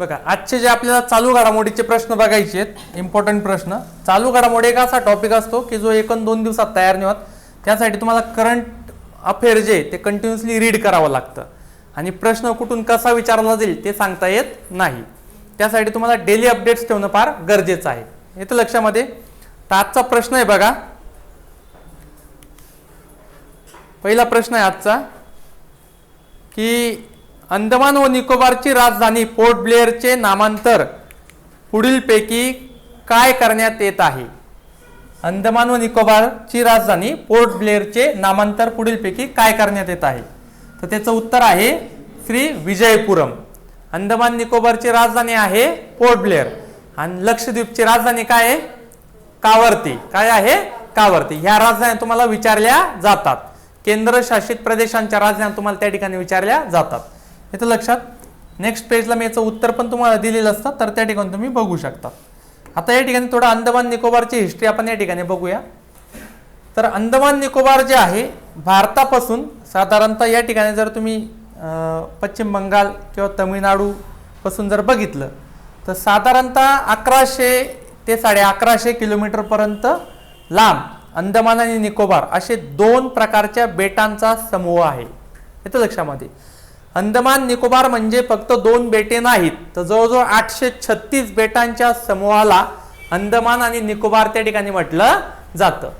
बघा आजचे जे आपल्याला चालू घडामोडीचे प्रश्न बघायचे आहेत इम्पॉर्टंट प्रश्न. चालू घडामोडी एक असा टॉपिक असतो की जो एक दोन दिवसात तयार नाही होत. त्यासाठी तुम्हाला करंट अफेअर जे ते कंटिन्युअसली रीड करावं लागतं. आणि प्रश्न कुठून कसा विचारला जाईल ते सांगता येत नाही. त्यासाठी तुम्हाला डेली अपडेट्स ठेवणं फार गरजेचं आहे. येतं लक्षामध्ये. तर आजचा प्रश्न आहे बघा. पहिला प्रश्न आहे आजचा की अंदमान व निकोबारची राजधानी पोर्ट ब्लेअरचे नामांतर पुढीलपैकी काय करण्यात येत आहे? अंदमान व निकोबारची राजधानी पोर्ट ब्लेअरचे नामांतर पुढीलपैकी काय करण्यात येत आहे? तर त्याचं उत्तर आहे श्री विजयपुरम. अंदमान निकोबारची राजधानी आहे पोर्ट ब्लेअर. आणि लक्षद्वीपची राजधानी काय आहे? कावर्ती. काय आहे? कावर्ती. ह्या राजधान्या तुम्हाला विचारल्या जातात. केंद्रशासित प्रदेशांच्या राजधान्या तुम्हाला त्या ठिकाणी विचारल्या जातात. येतं लक्षात. नेक्स्ट पेजला मी याचं उत्तर पण तुम्हाला दिलेलं असतं तर त्या ठिकाणी तुम्ही बघू शकता. आता या ठिकाणी थोडं अंदमान निकोबारची हिस्ट्री आपण या ठिकाणी बघूया. तर अंदमान निकोबार जे आहे भारतापासून साधारणतः या ठिकाणी जर तुम्ही पश्चिम बंगाल किंवा तमिळनाडूपासून जर बघितलं तर साधारणतः अकराशे ते साडे अकराशे किलोमीटरपर्यंत लांब अंदमान आणि निकोबार असे दोन प्रकारच्या बेटांचा समूह आहे. येतं लक्षामध्ये. अंदमान निकोबार म्हणजे फक्त दोन बेटे नाहीत तर जवळजवळ आठशे छत्तीस बेटांच्या समूहाला अंदमान आणि निकोबार त्या ठिकाणी म्हटलं जातं.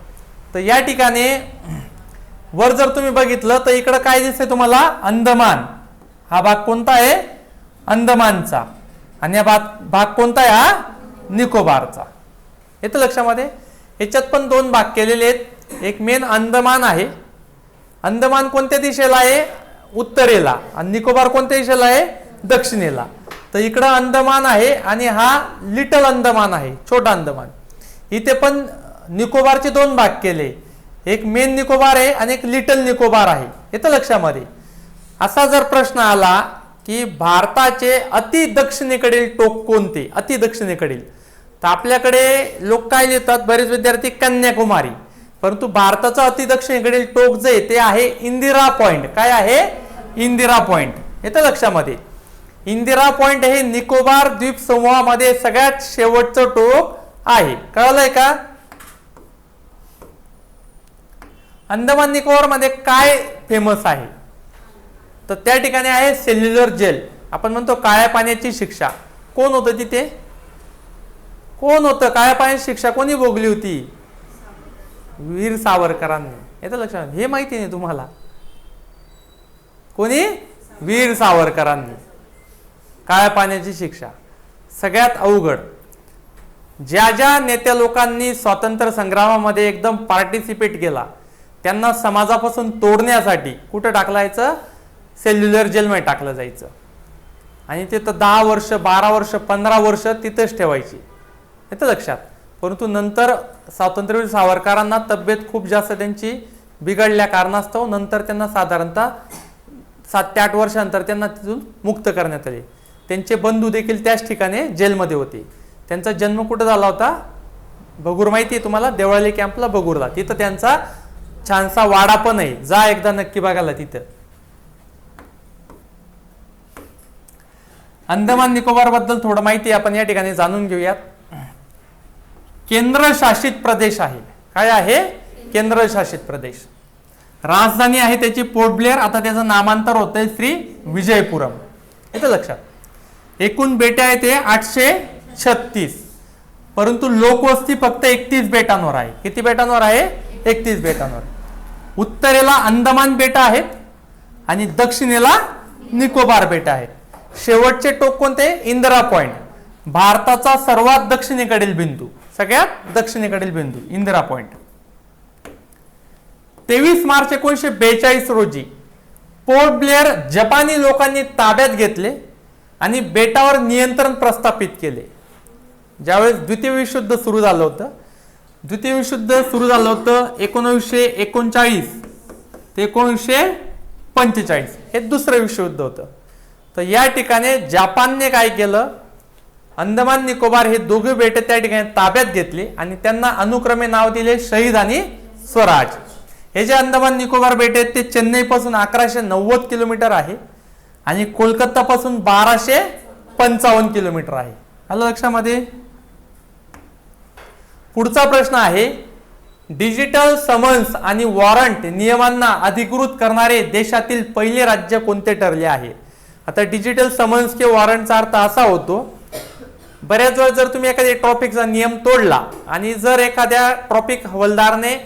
तर या ठिकाणी वर जर तुम्ही बघितलं तर इकडं काय दिसतंय तुम्हाला? अंदमान. हा भाग कोणता आहे? अंदमानचा. आणि हा भाग भाग कोणता आहे? हा? निकोबारचा. येतं लक्षामध्ये? याच्यात पण दोन भाग केलेले आहेत. एक मेन अंदमान आहे. अंदमान कोणत्या दिशेला आहे? उत्तरेला. आणि निकोबार कोणत्या दिशेला आहे? दक्षिणेला. तर इकडं अंदमान आहे आणि हा लिटल अंदमान आहे छोटा अंदमान. इथे पण निकोबारचे दोन भाग केले. एक मेन निकोबार आहे आणि एक लिटल निकोबार आहे. येतं लक्षामध्ये असा जर प्रश्न आला की भारताचे अति दक्षिणेकडील टोक कोणते? अति दक्षिणेकडील. तर आपल्याकडे लोक काय लिहितात? बरेच विद्यार्थी कन्याकुमारी. परंतु भारताचं अति दक्षिणेकडील टोक जे ते आहे इंदिरा पॉइंट. काय आहे? इंदिरा पॉइंट. येतं लक्षामध्ये. इंदिरा पॉइंट हे निकोबार द्वीप समूहामध्ये सगळ्यात शेवटचं टोक आहे. कळलंय का? अंदमान निकोबारमध्ये काय फेमस आहे? तर त्या ठिकाणी आहे सेल्युलर जेल. आपण म्हणतो काळ्या पाण्याची शिक्षा. कोण होतं तिथे? कोण होतं? काळ्या पाण्याची शिक्षा कोणी भोगली होती? वीर सावरकरांनी. येतं लक्षात. हे माहिती नाही तुम्हाला. कोणी? वीर सावरकरांनी. काळ्या पाण्याची शिक्षा. सगळ्यात अवघड. ज्या ज्या नेत्या लोकांनी स्वातंत्र्य संग्रामामध्ये एकदम पार्टिसिपेट केला त्यांना समाजापासून तोडण्यासाठी कुठं टाकलायचं? सेल्युलर जेलमध्ये टाकलं जायचं. आणि तिथं दहा वर्ष बारा वर्ष पंधरा वर्ष तिथंच ठेवायची. येतं लक्षात. परंतु नंतर स्वातंत्र्यवीर सावरकरांना तब्येत खूप जास्त त्यांची बिघडल्या कारणास्तव नंतर त्यांना साधारणतः सात ते आठ वर्षानंतर त्यांना तिथून मुक्त करण्यात आले. त्यांचे बंधू देखील त्याच ठिकाणी जेलमध्ये होते. त्यांचा जन्म कुठं झाला होता? बगूर माहिती आहे तुम्हाला? देवळाली कॅम्पला बगूरला तिथं त्यांचा छानसा वाडा पण आहे. जा एकदा नक्की बघायला तिथं. अंदमान निकोबारबद्दल थोडं माहिती आपण या ठिकाणी जाणून घेऊयात. केंद्रशासित प्रदेश आहे. काय आहे? केंद्रशासित प्रदेश. राजधानी आहे त्याची पोर्ट ब्लेअर आता त्याचं नामांतर होतंय श्री विजयपुरम. येतं लक्षात. एकूण बेटे आहे ते आठशे छत्तीस. परंतु लोकवस्ती फक्त एकतीस बेटांवर आहे. किती बेटांवर आहे? एकतीस बेटांवर. उत्तरेला अंदमान बेटा आहेत आणि दक्षिणेला निकोबार बेटा आहेत. शेवटचे टोक कोणते? इंदिरा पॉइंट. भारताचा सर्वात दक्षिणेकडील बिंदू. सगळ्यात दक्षिणेकडील बिंदू. इंदिरा पॉइंट. तेवीस मार्च एकोणीसशे बेचाळीस रोजी पोर्ट ब्लेअर जपानी लोकांनी ताब्यात घेतले आणि बेटावर नियंत्रण प्रस्थापित केले. ज्यावेळेस द्वितीय विश्वयुद्ध सुरू झालं होतं द्वितीय विश्वयुद्ध सुरू झालं होतं एकोणीसशे एकोणचाळीस ते एकोणीसशे पंचेचाळीस. हे दुसरं विश्वयुद्ध होतं. तर या ठिकाणी जपानने काय केलं? अंदमान निकोबार हे दोघे बेटे त्या ठिकाणी ताब्यात घेतली आणि त्यांना अनुक्रमे नाव दिले शहीद आणि स्वराज. हे जे अंदमान निकोबार बेट आहेत ते चेन्नईपासून अकराशे नव्वद किलोमीटर आहे आणि कोलकातापासून बाराशे पंचावन्न किलोमीटर आहे. आलं लक्षामध्ये? पुढचा प्रश्न आहे डिजिटल समन्स आणि वॉरंट नियमांना अधिकृत करणारे देशातील पहिले राज्य कोणते ठरले आहे? आता डिजिटल समन्स किंवा वॉरंटचा अर्थ असा होतो बऱ्याच वेळा जर तुम्ही एखाद्या ट्रॉफिकचा नियम तोडला आणि जर एखाद्या ट्रॉफिक हवालदारने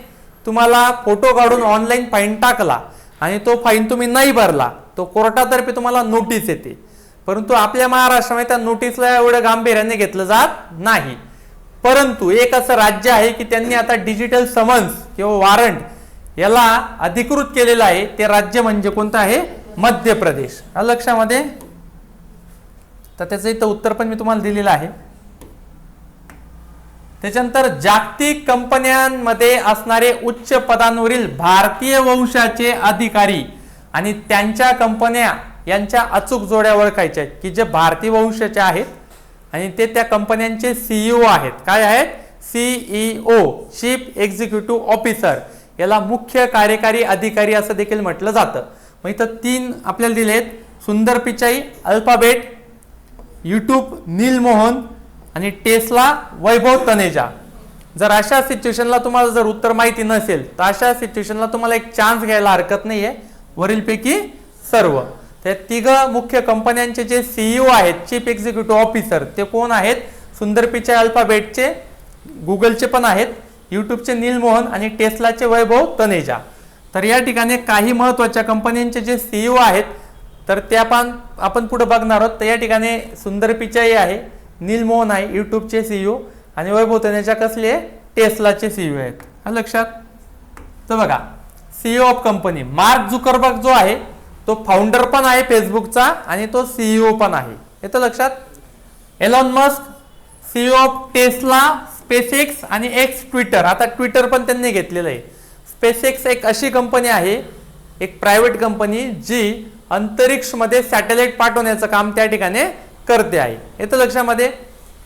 तुम्हाला फोटो काढून ऑनलाईन फाईन टाकला आणि तो फाईन तुम्ही नाही भरला तो कोर्टातर्फे तुम्हाला नोटीस येते. परंतु आपल्या महाराष्ट्रामध्ये त्या नोटीसला एवढं गांभीर्याने घेतलं जात नाही. परंतु एक असं राज्य आहे की त्यांनी आता डिजिटल समन्स किंवा वॉरंट याला अधिकृत केलेलं आहे ते राज्य म्हणजे कोणतं आहे? मध्य प्रदेश. लक्षामध्ये? तर त्याचं इथं उत्तर पण मी तुम्हाला दिलेलं आहे. त्याच्यानंतर जागतिक कंपन्यांमध्ये असणारे उच्च पदांवरील भारतीय वंशाचे अधिकारी आणि त्यांच्या कंपन्या यांच्या अचूक जोड्या ओळखायच्या आहेत की जे भारतीय वंशाचे आहेत आणि ते त्या कंपन्यांचे सीईओ आहेत. काय आहेत? सीईओ चीफ एक्झिक्युटिव्ह ऑफिसर याला मुख्य कार्यकारी अधिकारी असं देखील म्हटलं जातं. मग इथं तीन आपल्याला दिले आहेत सुंदर पिचाई अल्फाबेट यूट्यूब नील मोहन आणि टेस्ला वैभव तनेजा. जर अशा सिच्युएशनला तुम्हाला जर उत्तर माहिती नसेल तर अशा सिच्युएशनला तुम्हाला एक चान्स घ्यायला हरकत नाहीये. वरीलपैकी सर्व. त्या तिघ मुख्य कंपन्यांचे जे सीईओ आहेत चीफ एक्झिक्युटिव्ह ऑफिसर ते कोण आहेत? सुंदर पिचाई अल्फाबेटचे गुगलचे पण आहेत यूट्यूबचे नील मोहन आणि टेस्लाचे वैभव तनेजा. तर या ठिकाणी काही महत्त्वाच्या कंपन्यांचे जे सीईओ आहेत तर त्या पण आपण पुढे बघणार आहोत. तर या ठिकाणी सुंदर पिचाई आहे नीलमोहन आहे यूट्यूबचे सीईओ आणि वैभव तनेजा कसले? टेस्लाचे सीईओ आहेत. लक्षात? तर बघा CEO of company Mark Zuckerberg जो आहे तो फाउंडर पण आहे फेसबुकचा आणि तो सीईओ पण आहे. येतं लक्षात? Elon Musk CEO of Tesla SpaceX आणि एक्स ट्विटर आता ट्विटर पण त्यांनी घेतलेलं आहे. स्पेसएक्स एक अशी कंपनी आहे एक प्रायव्हेट कंपनी जी अंतरिक्षमध्ये सॅटेलाइट पाठवण्याचं काम त्या ठिकाणी करते आहे येतं लक्षामध्ये.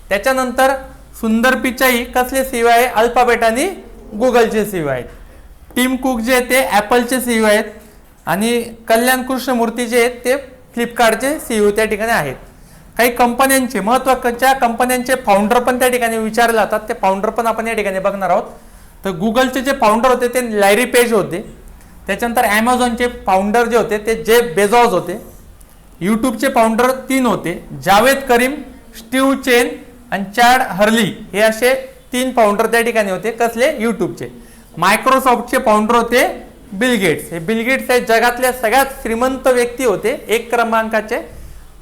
त्याच्यानंतर सुंदर पिचाई कसले सीईओ आहे? अल्फाबेट आणि गुगलचे सीईओ आहेत. टीम कुक जे आहेत ते ॲपलचे सीईओ आहेत. आणि कल्याण कृष्णमूर्ती जे आहेत ते फ्लिपकार्टचे सीईओ त्या ठिकाणी आहेत. काही कंपन्यांचे महत्त्वाच्या कंपन्यांचे फाउंडर पण त्या ठिकाणी विचारले जातात. ते फाउंडर पण आपण या ठिकाणी बघणार आहोत. तर गुगलचे जे फाउंडर होते ते लॅरी पेज होते. त्याच्यानंतर ॲमेझॉनचे फाउंडर जे होते ते जे बेझॉज होते. यूट्यूबचे फाउंडर तीन होते. जावेद करीम स्टीव चेन आणि चॅड हर्ली. हे असे तीन फाउंडर त्या ठिकाणी होते कसले? यूट्यूबचे. मायक्रोसॉफ्टचे फाउंडर होते बिल गेट्स. हे बिल गेट्स हे जगातल्या सगळ्यात श्रीमंत व्यक्ती होते एक क्रमांकाचे.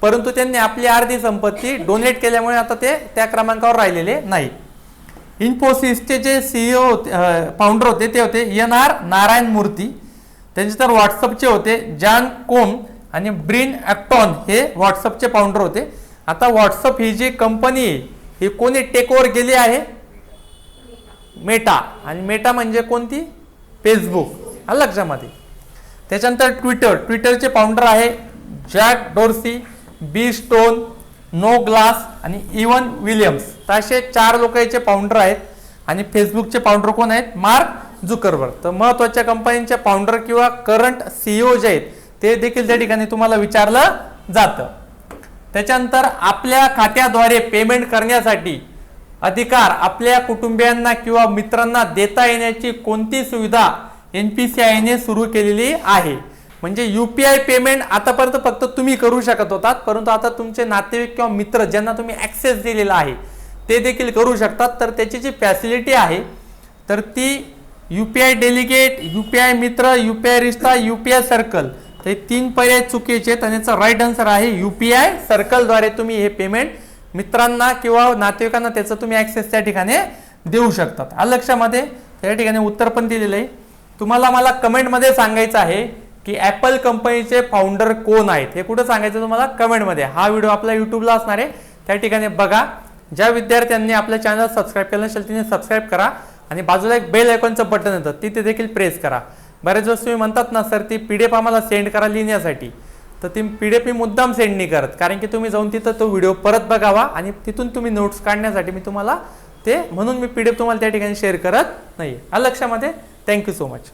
परंतु त्यांनी आपली अर्धी संपत्ती डोनेट केल्यामुळे आता ते त्या क्रमांकावर राहिलेले नाही. इन्फोसिसचे जे सीईओ होते फाउंडर होते ते होते एन आर नारायण मूर्ती. त्यांच्यानंतर व्हॉट्सअपचे होते जॉन कोम. आणि ब्रिन ॲक्टॉन हे व्हॉट्सअपचे फाउंडर होते. आता व्हॉट्सअप ही जी कंपनी आहे ही कोणी टेक ओव्हर केली आहे? मेटा आणि मेटा म्हणजे कोणती? फेसबुक आलं लक्षामध्ये त्याच्यानंतर ट्विटर ट्विटरचे फाउंडर आहे Jack Dorsey Biz Stone Noah Glass आणि इवन विलियम्स तर असे चार लोक याचे फाउंडर आहेत. आणि फेसबुकचे फाउंडर कोण आहेत? मार्क झुकरबर्ग तर महत्त्वाच्या कंपन्यांचे फाउंडर किंवा करंट सीईओ जे आहेत ते देखील त्या ठिकाणी तुम्हाला विचारलं जातं. त्याच्यानंतर आपल्या खात्याद्वारे पेमेंट करण्यासाठी अधिकार आपल्या कुटुंबियांना किंवा मित्रांना देता येण्याची कोणती सुविधा एन पी सी आयने सुरू केलेली आहे? म्हणजे यू पी आय पेमेंट आतापर्यंत फक्त तुम्ही करू शकत होतात परंतु आता तुमचे नातेवाईक किंवा मित्र ज्यांना तुम्ही ॲक्सेस दिलेला आहे ते देखील करू शकतात. तर त्याची जी फॅसिलिटी आहे तर ती U P I delegate U P I मित्र यू पी आय रिश्ता यू पी आय सर्कल तर हे तीन पर्याय चुकीचे आहेत आणि याचा राईट आन्सर आहे यू पी आय सर्कलद्वारे तुम्ही हे पेमेंट मित्रांना किंवा नातेवाईकांना त्याचं तुम्ही ॲक्सेस त्या ठिकाणी देऊ शकतात. आ लक्षामध्ये? त्या ठिकाणी उत्तर पण दिलेलं आहे. तुम्हाला मला कमेंटमध्ये सांगायचं आहे की ॲपल कंपनीचे फाउंडर कोण आहेत? हे कुठं सांगायचं तुम्हाला? कमेंटमध्ये हा व्हिडिओ आपल्या यूट्यूबला असणार आहे. त्या ठिकाणी बघा. ज्या विद्यार्थ्यांनी आपल्या चॅनल सबस्क्राईब केलं नसेल तिने सबस्क्राईब करा आणि बाजूला एक बेल आयकॉनचं बटन येतं. तिथे देखील प्रेस करा. बऱ्याच वेळेस तुम्ही म्हणतात ना सर ती पी डी एफ आम्हाला सेंड करा लिहिण्यासाठी. तर ती पी डी एफ मी मुद्दाम सेंड नाही करत. कारण की तुम्ही जाऊन तिथं तो व्हिडिओ परत बघावा आणि तिथून तुम्ही नोट्स काढण्यासाठी मी तुम्हाला ते म्हणून मी पी डी एफ तुम्हाला त्या ठिकाणी शेअर करत नाही आलं लक्षामध्ये? Thank you so much